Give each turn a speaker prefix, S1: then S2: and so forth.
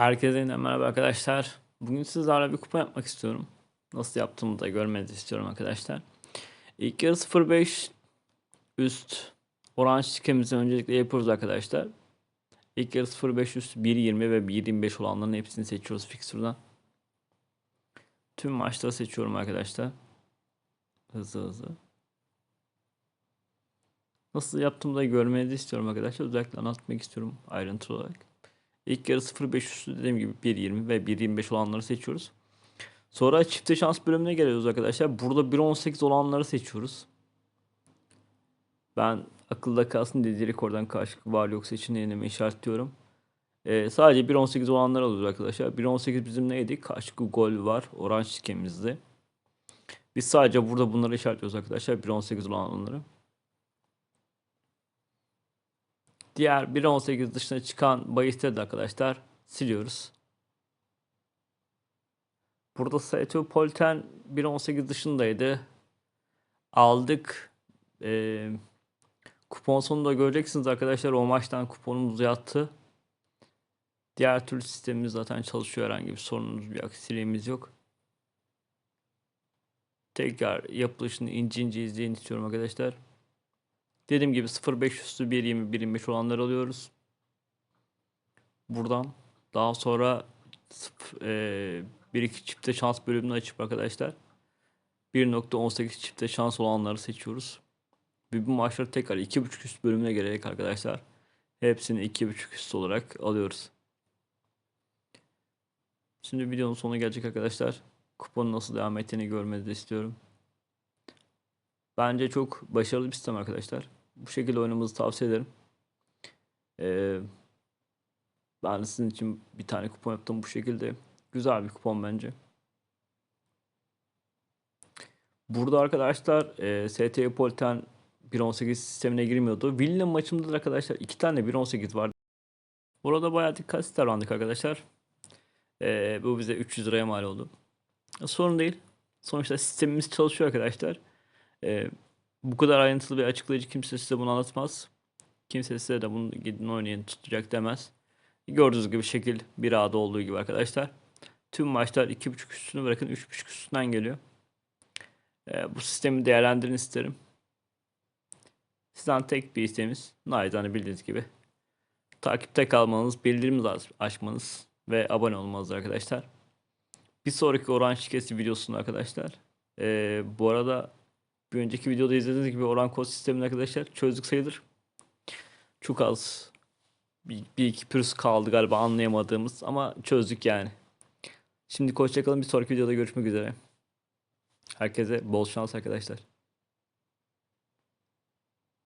S1: Herkese yeniden merhaba arkadaşlar. Bugün sizlerle bir kupa yapmak istiyorum. Nasıl yaptığımı da görmenizi istiyorum arkadaşlar. İlk yarı 0.5 üst orange tikemizi öncelikle yapıyoruz arkadaşlar. İlk yarı 0.5 üst 1.20 ve 1.25 olanların hepsini seçiyoruz fixture'dan. Tüm maçları seçiyorum arkadaşlar. Hızlı hızlı. Nasıl yaptığımı da görmenizi istiyorum arkadaşlar. Özellikle anlatmak istiyorum ayrıntılı olarak. İlk yarı 0.5 üstü dediğim gibi 1.20 ve 1.25 olanları seçiyoruz. Sonra çifte şans bölümüne geliyoruz arkadaşlar. Burada 1.18 olanları seçiyoruz. Ben akılda kalsın diye direkt oradan karşılıklı var yok seçeneğini işaretliyorum. Ee, sadece 1.18 olanlar alıyoruz arkadaşlar. 1.18 bizim neydi? Karşılıklı gol var. Orange skemimizde. Biz sadece burada bunları işaretliyoruz arkadaşlar. 1.18 olanları. Diğer 1.18 dışına çıkan bahisleri de arkadaşlar siliyoruz. Burada Saetopolitan 1.18 dışındaydı. Aldık. Ee, kupon sonunda göreceksiniz arkadaşlar. O maçtan kuponumuz yattı. Diğer türlü sistemimiz zaten çalışıyor. Herhangi bir sorunumuz, bir aksiliğimiz yok. Tekrar yapılışını ince ince izleyin istiyorum arkadaşlar. Dediğim gibi 0.500'lü 1.20 1.25 olanları alıyoruz. Buradan daha sonra 1-2 çifte şans bölümünü açıp arkadaşlar 1.18 çifte şans olanları seçiyoruz. Ve bu maçları tekrar 2.5 üst bölümüne gelerek arkadaşlar hepsini 2.5 üst olarak alıyoruz. Şimdi videonun sonu gelecek arkadaşlar. Kuponun nasıl devam ettiğini görmenizi istiyorum. Bence çok başarılı bir sistem arkadaşlar. Bu şekilde oynamanızı tavsiye ederim. Ee, ben sizin için bir tane kupon yaptım bu şekilde. Güzel bir kupon bence. Burada arkadaşlar e, ST Polten 1.18 sistemine girmiyordu. Villa maçımda da arkadaşlar iki tane 1.18 vardı. Burada bayağı dikkatsiz davrandık arkadaşlar. E, bu bize 300 liraya mal oldu. Sorun değil. Sonuçta sistemimiz çalışıyor arkadaşlar. E, bu kadar ayrıntılı bir açıklayıcı kimse size bunu anlatmaz. Kimse size de bunu gidin oynayın tutacak demez. Gördüğünüz gibi şekil 1A'da olduğu gibi arkadaşlar. Tüm maçlar 2.5 üstünü bırakın 3.5 üstünden geliyor. Ee, bu sistemi değerlendirin isterim. Sizden tek bir isteğimiz naizane bildiğiniz gibi takipte kalmanız, bildirim açmanız ve abone olmanız arkadaşlar. Bir sonraki oran şirketi videosunda arkadaşlar. Ee, bu arada bir önceki videoda izlediğiniz gibi oran kod sistemini arkadaşlar çözdük sayılır. Çok az bir, bir iki pürüz kaldı galiba anlayamadığımız ama çözdük yani. Şimdi hoşçakalın bir sonraki videoda görüşmek üzere. Herkese bol şans arkadaşlar.